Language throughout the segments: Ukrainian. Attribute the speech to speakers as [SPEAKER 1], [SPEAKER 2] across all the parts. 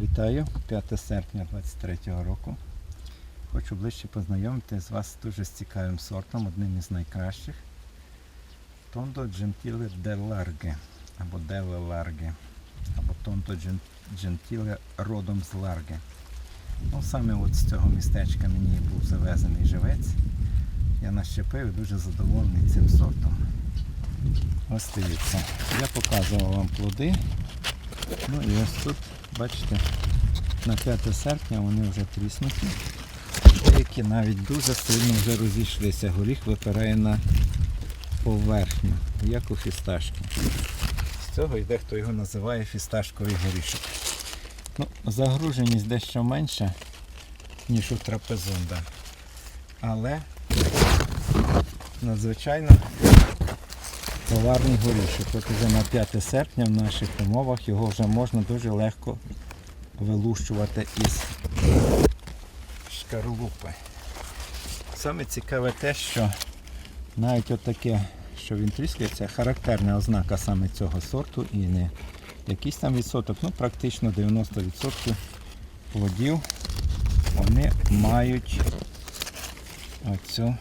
[SPEAKER 1] Вітаю, 5 серпня 23 року. Хочу ближче познайомити з вас дуже з цікавим сортом, одним із найкращих. Тондо Gentile de Large, або Delle Large, або Тондо Gentile родом з Large. Ну, саме от з цього містечка мені був завезений живець. Я нащепив і дуже задоволений цим сортом. Ось дивіться. Я показував вам плоди. Ну і ось тут, бачите, на 5 серпня вони вже тріснуті. Деякі навіть дуже сильно вже розійшлися. Горіх випирає на поверхню, як у фісташки. З цього йде, хто його називає фісташковий горішок. Ну, загруженість дещо менша, ніж у трапезунда. Але надзвичайно товарний горішок. От уже на 5 серпня в наших умовах його вже можна дуже легко вилущувати із шкарлупи. Саме цікаве те, що навіть отаке, що він тріскається, характерна ознака саме цього сорту і не якийсь там відсоток, ну практично 90% плодів вони мають оцю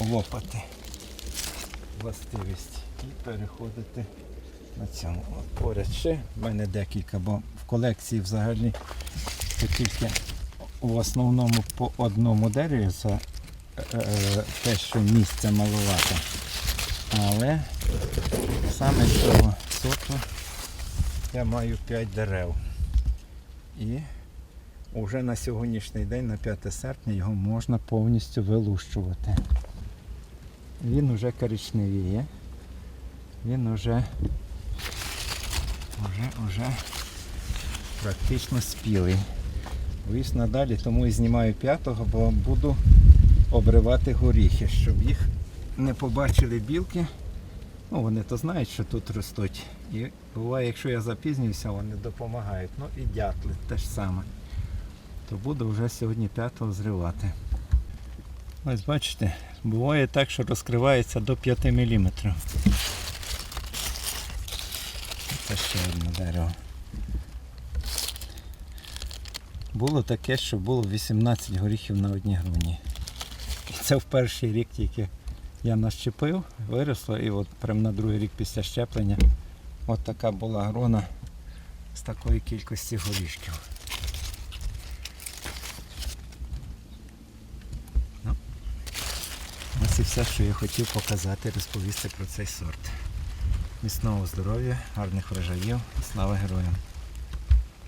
[SPEAKER 1] лопати властивість і переходити на цьому. От поряд ще в мене декілька, бо в колекції взагалі то тільки в основному по одному дереві за е, е, те, що місця маловато. Але саме з цього сорту я маю 5 дерев. І вже на сьогоднішній день, на 5 серпня, його можна повністю вилущувати. Він уже коричневіє. Він уже, уже, уже практично спілий. Віз надалі, тому і знімаю п'ятого, бо буду обривати горіхи, щоб їх не побачили білки. Ну, вони то знають, що тут ростуть. І буває, якщо я запізнююся, вони допомагають. Ну і дятли те ж саме. То буду вже сьогодні п'ятого зривати. Ось бачите, буває так, що розкривається до 5 мм. Це ще одне дерево. Було таке, що було 18 горіхів на одній груні. І це в перший рік тільки я нащепив, виросло і от прямо на другий рік після щеплення от така була грона з такої кількості горішків. І все, що я хотів показати, розповісти про цей сорт. Міцного здоров'я, гарних врожаїв, слава героям!